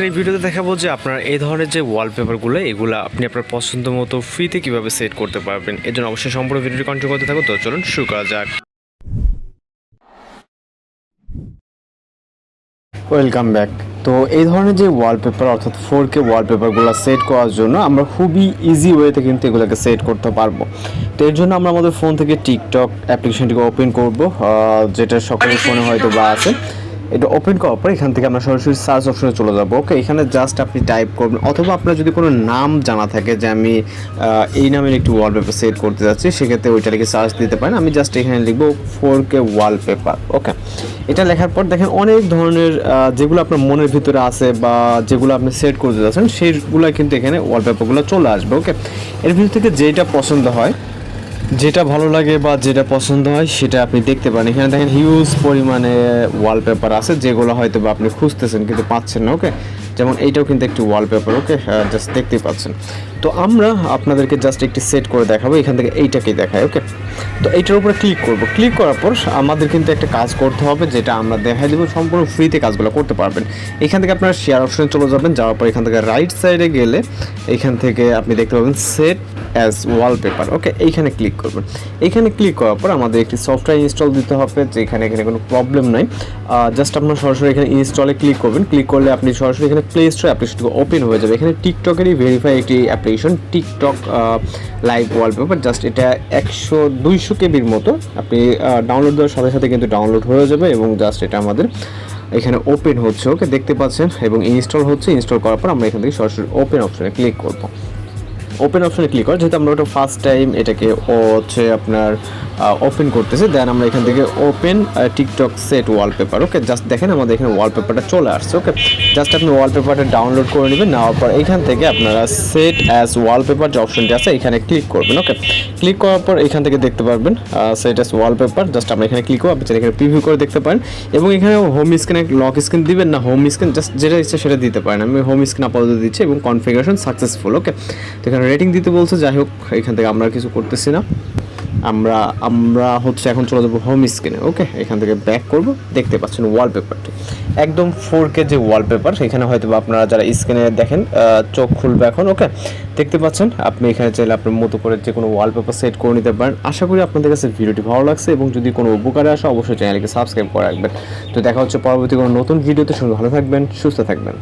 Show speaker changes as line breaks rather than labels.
আজকের এই ভিডিওতে দেখাবো যে আপনার এই ধরনের যে ওয়ালপেপারগুলো এগুলো আপনি আপনার পছন্দ মতো ফ্রিতে কীভাবে সেট করতে পারবেন। এর জন্য অবশ্যই সম্পূর্ণ ভিডিওটি কন্টিনিউ করতে থাকুন। তো চলুন শুরু করা যাক। ওয়েলকাম ব্যাক তো এই ধরনের যে ওয়ালপেপার অর্থাৎ ফোর কে ওয়ালপেপারগুলো সেট করার জন্য আমরা খুবই ইজি ওয়েতে কিন্তু এগুলোকে সেট করতে পারব। তো এর জন্য আমরা আমাদের ফোন থেকে টিকটক অ্যাপ্লিকেশনটিকে ওপেন করব যেটা সকলের ফোনে হয়তো বা আছে। এটা ওপেন করার পর এখান থেকে আমরা সরাসরি সার্চ অপশনে চলে যাব। ওকে এখানে জাস্ট আপনি টাইপ করবেন, অথবা আপনার যদি কোনো নাম জানা থাকে যে আমি এই নামের একটি ওয়ালপেপার সেট করতে যাচ্ছি, সেক্ষেত্রে ওইটা লিখে সার্চ দিতে পারেন। আমি জাস্ট এখানে লিখব ফোর কে ওয়ালপেপার ওকে এটা লেখার পর দেখেন অনেক ধরনের যেগুলো আপনার মনের ভিতরে আছে বা যেগুলো আপনি সেট করতে যাচ্ছেন সেইগুলো কিন্তু এখানে ওয়ালপেপারগুলো চলে আসবে ওকে এর ভিতর থেকে যেটা পছন্দ হয় যেটা ভালো লাগে বা যেটা পছন্দ হয়, সেটা আপনি দেখতে পারেন। এখানে দেখেন হিউজ পরিমাণে ওয়ালপেপার আছে, যেগুলো হয়তো বা আপনি খুঁজতেছেন কিন্তু পাচ্ছেন না ওকে যেমন এইটাও কিন্তু একটি ওয়ালপেপার ওকে জাস্ট দেখতেই পাচ্ছেন। তো আমরা আপনাদেরকে জাস্ট একটি সেট করে দেখাবো, এখান থেকে এইটাকেই দেখায় ওকে তো এইটার উপরে ক্লিক করব। ক্লিক করার পর আমাদের কিন্তু একটা কাজ করতে হবে, যেটা আমরা দেখাই দেবো, সম্পূর্ণ ফ্রিতে কাজগুলো করতে পারবেন। এখান থেকে আপনারা শেয়ার অপশনে চলে যাবেন, যাওয়ার পর এখান থেকে রাইট সাইডে গেলে এখান থেকে আপনি দেখতে পাবেন সেট অ্যাজ ওয়ালপেপার ওকে এইখানে ক্লিক করবেন। এইখানে ক্লিক করার পর আমাদের একটি সফটওয়্যার ইনস্টল দিতে হবে যে এখানে এখানে কোনো প্রবলেম নাই। জাস্ট আপনার সরাসরি এখানে ইনস্টলে ক্লিক করবেন। ক্লিক করলে আপনি সরাসরি এখানে প্লে স্টোর অ্যাপ্লিকেশনটি ওপেন হয়ে যাবে। এখানে টিকটকেরই ভেরিফাই একটি application TikTok live wallpaper just এটা একশো দুইশো কেবির মতো আপনি ডাউনলোড দেওয়ার সাথে সাথে কিন্তু ডাউনলোড হয়ে যাবে এবং জাস্ট এটা আমাদের এখানে ওপেন হচ্ছে। ওকে দেখতে পাচ্ছেন এবং ইনস্টল হচ্ছে। ইনস্টল করার পর আমরা এখান থেকে সরাসরি ওপেন অপশনে ক্লিক করব। ওপেন অপশনে ক্লিক করো যেহেতু আমরা ওটা ফার্স্ট টাইম এটাকে ও হচ্ছে আপনার ওপেন করতেছে। দেন আমরা এখান থেকে open TikTok set wallpaper okay just দেখেন আমাদের এখানে ওয়ালপেপারটা চলে আসছে ওকে জাস্ট আপনি ওয়ালপেপারটা ডাউনলোড করে নেবেন, নেওয়ার পর এখান থেকে আপনারা সেট অ্যাজ ওয়ালপেপার যে অপশনটি আছে, এখানে ক্লিক করবেন ওকে ক্লিক করার পর এখান থেকে দেখতে পারবেন সেট অ্যাজ ওয়ালপেপার জাস্ট আমরা এখানে ক্লিক করব, আপনি এখানে প্রিভিউ করে দেখতে পারেন। এবং এখানে হোম স্ক্রিনে লক স্ক্রিন দিবেন না হোম স্ক্রিন জাস্ট যেটা ইচ্ছে সেটা দিতে পারেন। আমি হোম স্ক্রিন আপাতত দিচ্ছি এবং কনফিগারেশন সাকসেসফুল ওকে তো এখানে রেটিং দিতে বলছে, যাই হোক, এখান থেকে আমরা কিছু করতেছি না। আমরা আমরা হচ্ছে এখন চলে যাব হোম স্ক্রিনে ওকে এখান থেকে ব্যাক করব, দেখতে পাচ্ছেন ওয়ালপেপারটি একদম ফোর কে যে ওয়ালপেপার সেখানে হয়তো আপনারা যারা স্ক্রিনে দেখেন চোখ খুলবে এখন ওকে দেখতে পাচ্ছেন, আপনি এখানে চাইলে আপনার মতো করে যে কোনো ওয়ালপেপার সেট করে নিতে পারেন। আশা করি আপনাদের কাছে ভিডিওটি ভালো লাগছে এবং যদি কোনো উপকারে আসে, অবশ্যই চ্যানেলকে সাবস্ক্রাইব করে রাখবেন। তো দেখা হচ্ছে পরবর্তী কোনো নতুন ভিডিওতে সঙ্গে ভালো থাকবেন, সুস্থ থাকবেন।